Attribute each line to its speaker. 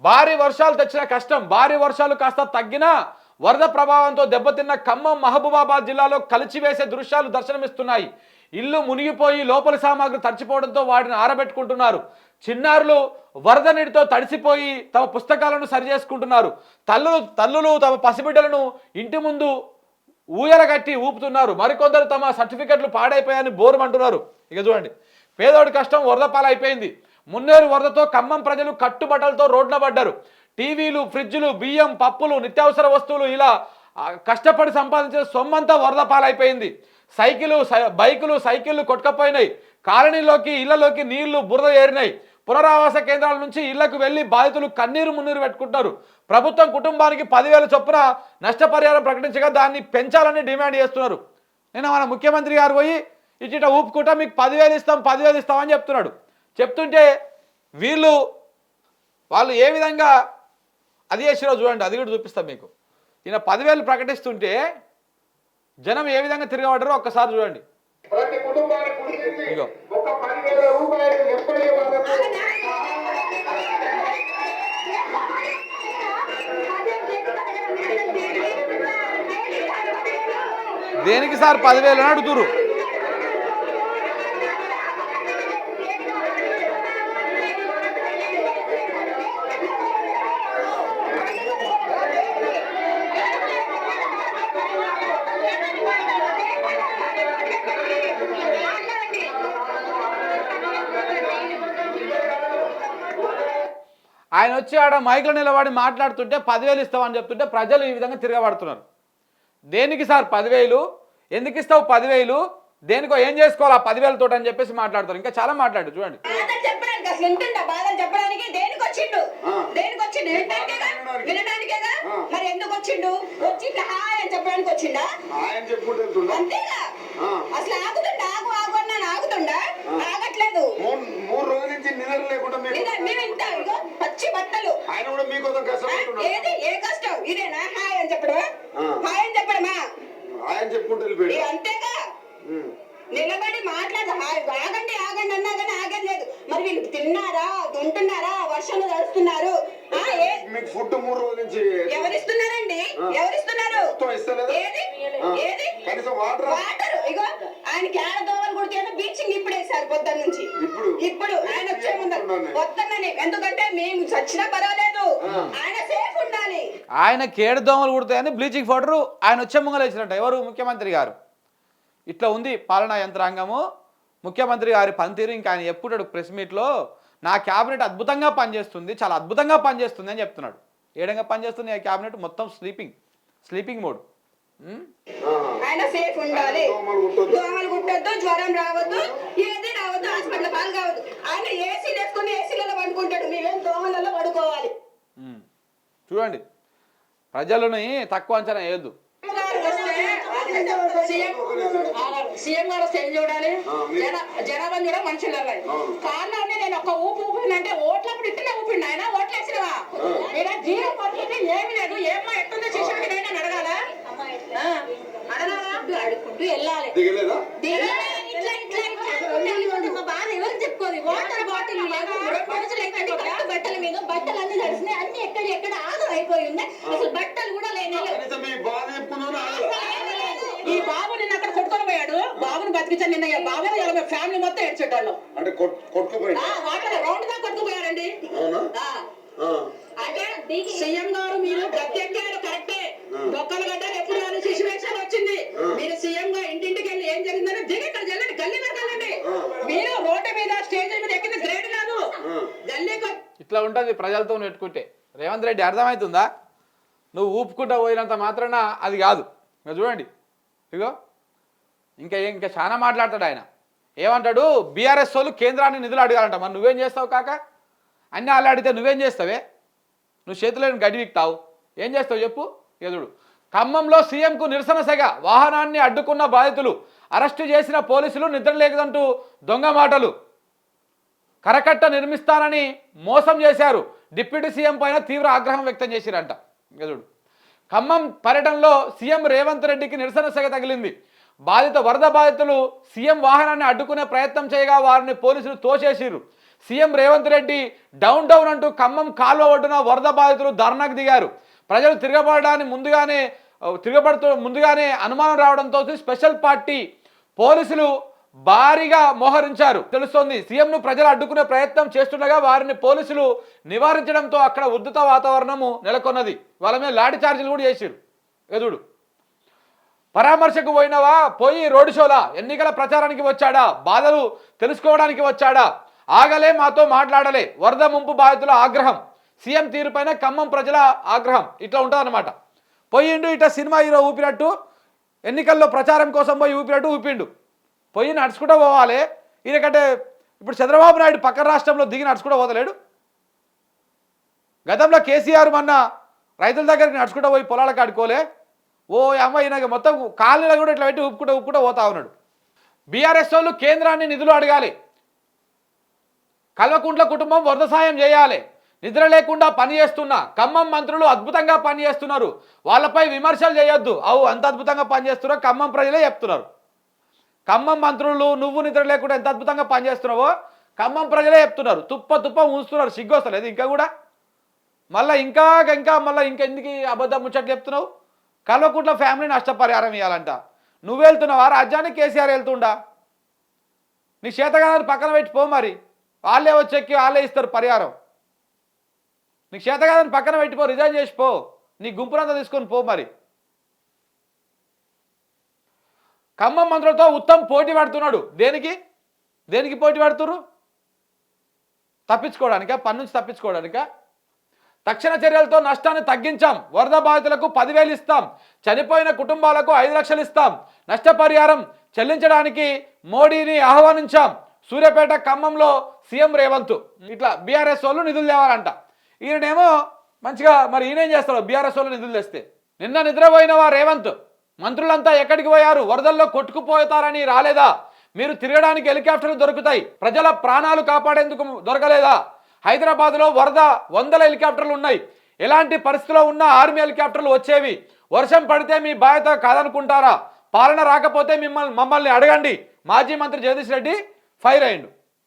Speaker 1: భారీ వర్షాలు తెచ్చిన కష్టం. భారీ వర్షాలు కాస్త తగ్గినా వరద ప్రభావంతో దెబ్బతిన్న ఖమ్మం మహబూబాబాద్ జిల్లాలో కలిచివేసే దృశ్యాలు దర్శనమిస్తున్నాయి. ఇల్లు మునిగిపోయి లోపలి సామాగ్రి తడిచిపోవడంతో వాటిని ఆరబెట్టుకుంటున్నారు. చిన్నారులు వరద నీటితో తడిసిపోయి తమ పుస్తకాలను సరిచేసుకుంటున్నారు. తల్లులు తల్లులు తమ పసిబిడ్డలను ఇంటి ముందు ఊయలగట్టి ఊపుతున్నారు. మరికొందరు తమ సర్టిఫికెట్లు పాడైపోయాయని బోరుమంటున్నారు ఇక చూడండి. పేదోడి కష్టం వరద పాలైపోయింది. మున్నేరు వరదతో ఖమ్మం ప్రజలు కట్టుబట్టలతో రోడ్ల పడ్డారు. టీవీలు ఫ్రిడ్జ్లు బియ్యం పప్పులు నిత్యావసర వస్తువులు ఇలా కష్టపడి సంపాదించిన సొమ్మంతా వరద పాలైపోయింది. సైకిలు సై- బైకులు సైకిళ్ళు కొట్టుకపోయినాయి. కాలనీలోకి ఇళ్ళలోకి నీళ్ళు బురద ఏరినాయి. పునరావాస కేంద్రాల నుంచి ఇళ్ళకు వెళ్ళి బాధితులు కన్నీరు మున్నీరు పెట్టుకుంటారు ప్రభుత్వం కుటుంబానికి పదివేల చొప్పున నష్టపరిహారం ప్రకటించగా దాన్ని పెంచాలని డిమాండ్ చేస్తున్నారు. నేను మన ముఖ్యమంత్రి గారు పోయి ఇచ్చిట ఊపుకుంటా మీకు పదివేలు ఇస్తాం పదివేలు ఇస్తామని చెప్తున్నాడు. చెప్తుంటే వీళ్ళు వాళ్ళు ఏ విధంగా అది చేసిరో చూడండి అది కూడా చూపిస్తాం మీకు. ఈయన పదివేలు ప్రకటిస్తుంటే జనం ఏ విధంగా తిరగబడ్డారో ఒక్కసారి చూడండి. ఇగో. దేనికి సార్ పదివేలు అని అడుగుతురు ఆయన వచ్చి ఆడ మైక్లో నిలబడి మాట్లాడుతుంటే పదివేలు ఇస్తామని చెప్తుంటే ప్రజలు ఈ విధంగా తిరగబడుతున్నారు. దేనికి సార్ పదివేలు? ఎందుకు ఇస్తావు పదివేలు? దేనికో ఏం చేసుకోవాలి ఆ పదివేలతో అని చెప్పేసి మాట్లాడతారు ఇంకా చాలా మాట్లాడు చూడండి.
Speaker 2: వచ్చిండు? దేనికి వచ్చిండు వినడానికేగా వినడానికేగా మరి ఎందుకు వచ్చిండు వచ్చి హాయ్ అని చెప్పడానికి వచ్చిండా? అంతేగా?
Speaker 3: ఆ.
Speaker 2: అసలు ఆగుతుండా? ఆగు ఆగు అన్నాను ఆగుతుండా? ఆగట్లేదు.
Speaker 3: మూడు రోజుల నుంచి నిద్ర లేకుండా
Speaker 2: మేము ఇంత పచ్చి బట్టలు.
Speaker 3: ఆయన కూడా మీకోసం కష్టపడుతున్నాడు
Speaker 2: ఏది? ఏ కష్టం? ఇదేనా? హాయ్ అని చెప్పడం
Speaker 3: ఆ.
Speaker 2: హాయ్ అని చెప్పడమా?
Speaker 3: ఆయన చెప్పుకుంటూ వెళ్ళిపోయాడు.
Speaker 2: అంతేగా
Speaker 3: ఉమ్.
Speaker 2: నిలబడి మాట్లాడు హాయ్ ఆగండి ఆగండి అన్నా కానీ ఆగలేదు మరి వీళ్ళు తిన్నారా ఉంటున్నారా వర్షంలో తడుస్తున్నారు ఆ, ఏ
Speaker 3: మీకు ఫుడ్ మూడు రోజుల నుంచి
Speaker 2: ఎవరిస్తున్నారండి ఎవరిస్తున్నారు?
Speaker 3: మొత్తం ఇస్తలేదా?
Speaker 2: ఏది?
Speaker 3: ఆ.
Speaker 2: ఏది?
Speaker 3: కనీసం వాటర్
Speaker 2: వాటర్? ఇగో ఆయన కేడ దోవలు కుడితే బీచింగ్ ఇప్పుడే సార్ పొద్దున్న నుంచి.
Speaker 3: ఇప్పుడు?
Speaker 2: ఇప్పుడు ఆయన వచ్చే ముందు. వద్దనని ఎందుకంటే మేము చచ్చినా పర్వాలేదు. ఆయన సేఫ్ ఉండాలి.
Speaker 1: ఆయన కేడు దోమలు కుడతాయని బ్లీచింగ్ పౌడర్ ఆయన వచ్చే ముంగలు వేసినట్ట. ఎవరు? ముఖ్యమంత్రి గారు. ఇట్లా ఉంది పాలనా యంత్రాంగము. ముఖ్యమంత్రి గారి పనితీరు ఇంకా ఆయన ఎప్పుడు ప్రెస్ మీట్లో నా క్యాబినెట్ అద్భుతంగా పనిచేస్తుంది చాలా అద్భుతంగా పనిచేస్తుంది అని చెప్తున్నాడు. ఏడంగా పనిచేస్తుంది ఆ క్యాబినెట్ మొత్తం స్లీపింగ్ స్లీపింగ్ మోడ్
Speaker 2: ఆయన సేఫ్ ఉండాలి.
Speaker 3: దోమలు కుట్టొద్దు.
Speaker 2: దోమలు కుట్టొద్దు జ్వరం రావద్దు ఏది రావద్దు హాస్పిటల్ పాలు కావద్దు. ఆయన ఏసీ వేసుకుని ఏసీలలో పండుకుంటాడు. మేమేం దోమలలో పడుకోవాలి.
Speaker 1: చూడండి. ప్రజలని తక్కువ అంచనా వేయద్దు.
Speaker 2: గారు వస్తే సీఎం సీఎం గారు వస్తే ఏం చూడాలి? జన జనాభా కూడా మనుషులు అంటే నేను ఒక ఊపు ఓట్లప్పుడు ఊపిండి ఆయన ఓట్లు వేసినవా మీరు జీరో పరిస్థితి ఏమి లేదు. ఏమ్మా ఎట్టుందో చేసాడు నేను అడగాల అడగాలా అడుక్కుంటూ వెళ్ళాలి.
Speaker 3: దిగలేదా?
Speaker 2: దిగాలి, ఇట్లా ఇట్లా ఇట్లా అనుకుంటూ వెళ్ళిపోతుంది. మా బాధ ఎవరికి చెప్పుకోదు వాటర్ బాటిల్ రోజులు ఎక్కడి బట్టల మీద బట్టలు అన్ని తడిసినాయి అన్ని ఎక్కడ ఎక్కడ ఆగం అయిపోయి ఉన్నాయి. అసలు బట్టలు కూడా లేనే? ఈ బాబు నిన్న అక్కడ కొట్టుకొని పోయాడు. బాబుని బతికించాను నిన్న. బాబుని ఇలా ఫ్యామిలీ మొత్తం ఏడ్చేటోళ్ళం.
Speaker 3: అంటే కొట్- కొట్టుకుపోయింది
Speaker 2: ఆ, వాటర్ రౌండ్ దా కొట్టుకుపోయారండి
Speaker 3: అవునా?
Speaker 2: ఆ,
Speaker 3: ఆ.
Speaker 2: అంటే సీఎం గారు మీరు ప్రత్యేకాలు కరెక్టే. బొక్కలు గడ్డలు ఎప్పుడు రాని సిచ్యువేషన్ వచ్చింది. మీరు సీఎం గా ఇంటింటికి వెళ్ళి ఏం జరిగిందని దిగి ఇక్కడ వెళ్ళండి గల్లీ మీద వెళ్ళండి. మీరు రోడ్డు మీద స్టేజ్ మీద ఎక్కింది గ్రేడ్ కాదు. గల్లీకి
Speaker 1: ఇట్లా ఉంటుంది ప్రజలతో నెట్టుకుంటే రేవంత్ రెడ్డి అర్థమవుతుందా? నువ్వు ఊపుకుంటా పోయినంత మాత్రాన అది కాదు. ఇంకా చూడండి. ఇగో. ఇంకా ఇంకా చాలా మాట్లాడతాడు ఆయన. ఏమంటాడు? బీఆర్ఎస్ వాళ్ళు కేంద్రాన్ని నిధులు అడగాలంట. మరి నువ్వేం చేస్తావు కాక? అన్నీ అలా అడిగితే నువ్వేం చేస్తావే? నువ్వు చేతిలోని గడి విక్తావు. ఏం చేస్తావు చెప్పు? ఎదుడు ఖమ్మంలో సీఎంకు నిరసన సెగ. వాహనాన్ని అడ్డుకున్న బాధితులు అరెస్టు చేసిన పోలీసులు నిద్రలేకదంటూ దొంగ మాటలు. కరకట్ట నిర్మిస్తానని మోసం చేశారు. డిప్యూటీ సీఎం పైన తీవ్ర ఆగ్రహం వ్యక్తం చేసిరంట. గజుడు ఖమ్మం పర్యటనలో సీఎం రేవంత్ రెడ్డికి నిరసన సెగ తగిలింది. బాధిత వరద బాధితులు సీఎం వాహనాన్ని అడ్డుకునే ప్రయత్నం చేయగా వారిని పోలీసులు తోసేసిరు CM Revanth Reddy down down అంటూ ఖమ్మం కాలువ ఒడ్డున వరద బాధితులు ధర్నాకు దిగారు. ప్రజలు తిరగబడడానికి ముందుగానే తిరగబడుతూ ముందుగానే అనుమానం రావడంతో స్పెషల్ పార్టీ పోలీసులు భారీగా మోహరించారు. తెలుస్తోంది సీఎంను ప్రజలు అడ్డుకునే ప్రయత్నం చేస్తుండగా వారిని పోలీసులు నివారించడంతో అక్కడ ఉద్ధృత వాతావరణము నెలకొన్నది. వాళ్ళ మీద లాఠీ చార్జీలు కూడా చేశారు ఎదుడు పరామర్శకు పోయినవా? పోయి రోడ్ షోలా? ఎన్నికల ప్రచారానికి వచ్చాడా? బాధలు తెలుసుకోవడానికి వచ్చాడా? ఆగలే మాతో మాట్లాడలే. వరద ముంపు బాధితుల ఆగ్రహం. సీఎం తీరుపైన ఖమ్మం ప్రజల ఆగ్రహం. ఇట్లా ఉంటుందన్నమాట. పోయిండు ఇట్లా సినిమా హీరో ఊపినట్టు ఎన్నికల్లో ప్రచారం కోసం పోయి ఊపినట్టు ఊపిండు. పోయి నడుచుకుంటూ పోవాలి. ఈయనకంటే ఇప్పుడు చంద్రబాబు నాయుడు పక్క రాష్ట్రంలో దిగి నడుచుకుంటూ పోతలేడు. గతంలో కేసీఆర్ మొన్న రైతుల దగ్గరికి నడుచుకుంటూ పోయి పొలాలకు ఆడుకోలే ఓ అమ్మాయి ఈయన మొత్తం కాళ్ళలో కూడా ఇట్లా పెట్టి ఊపుకుంటూ ఉప్పుకుంటూ పోతా ఉన్నాడు. బీఆర్ఎస్ వాళ్ళు కేంద్రాన్ని నిధులు అడగాలి. కల్వకుంట్ల కుటుంబం వరద సాయం చేయాలి. నిద్ర లేకుండా పని చేస్తున్న ఖమ్మం మంత్రులు అద్భుతంగా పని చేస్తున్నారు. వాళ్ళపై విమర్శలు చేయొద్దు. అవు అంత అద్భుతంగా పనిచేస్తున్నారు ఖమ్మం ప్రజలే చెప్తున్నారు. ఖమ్మం మంత్రులు నువ్వు నిద్ర లేకుండా ఎంత అద్భుతంగా పనిచేస్తున్నావో ఖమ్మం ప్రజలే చెప్తున్నారు. తుప్ప తుప్ప ఉంచుతున్నారు సిగ్గొస్తలేదు ఇంకా కూడా. మళ్ళీ ఇంకా ఇంకా మళ్ళీ ఇంకెందుకు అబద్ధం ముచ్చట్లు చెప్తున్నావు? కల్వకుంట్ల ఫ్యామిలీ నష్టపరిహారం ఇవ్వాలంట నువ్వు వెళ్తున్నావా? రాజ్యానికి కేసీఆర్ వెళ్తుండా? నీ చేతగానాన్ని పక్కన పెట్టి పో మరి. వాళ్ళే వచ్చెక్కి వాళ్ళే ఇస్తారు పరిహారం. నీకు చేతగాదని పక్కన పెట్టిపో రిజైన్ చేసి పో. నీ గుంపునంతా తీసుకొని పో మరి. ఖమ్మం మంత్రులతో ఉత్తమ్ పోటీ పడుతున్నాడు. దేనికి? దేనికి పోటీ పడుతురు తప్పించుకోవడానిక? పన్ను నుంచి తప్పించుకోవడానికా? తక్షణ చర్యలతో నష్టాన్ని తగ్గించాం. వరద బాధితులకు పదివేలు ఇస్తాం. చనిపోయిన కుటుంబాలకు ఐదు లక్షలు ఇస్తాం. నష్టపరిహారం చెల్లించడానికి మోడీని ఆహ్వానించాం. సూర్యాపేట ఖమ్మంలో సీఎం రేవంత్. ఇట్లా బీఆర్ఎస్ వాళ్ళు నిధులు తేవాలంట. ఈయనేమో మంచిగా మరి ఈయనేం చేస్తారు బీఆర్ఎస్ వాళ్ళు నిధులు తెస్తే. నిన్న నిద్రపోయినవా రేవంత్. మంత్రులంతా ఎక్కడికి పోయారు? వరదల్లో కొట్టుకుపోతారని రాలేదా? మీరు తిరగడానికి హెలికాప్టర్లు దొరుకుతాయి. ప్రజల ప్రాణాలు కాపాడేందుకు దొరకలేదా? హైదరాబాద్లో వరద వందల హెలికాప్టర్లు ఉన్నాయి. ఎలాంటి పరిస్థితిలో ఉన్న ఆర్మీ హెలికాప్టర్లు వచ్చేవి? వర్షం పడితే మీ బాధ్యత కాదనుకుంటారా? పాలన రాకపోతే మిమ్మల్ని మమ్మల్ని అడగండి. మాజీ మంత్రి జగదీష్ రెడ్డి ఫైర్ అయ్యిండు.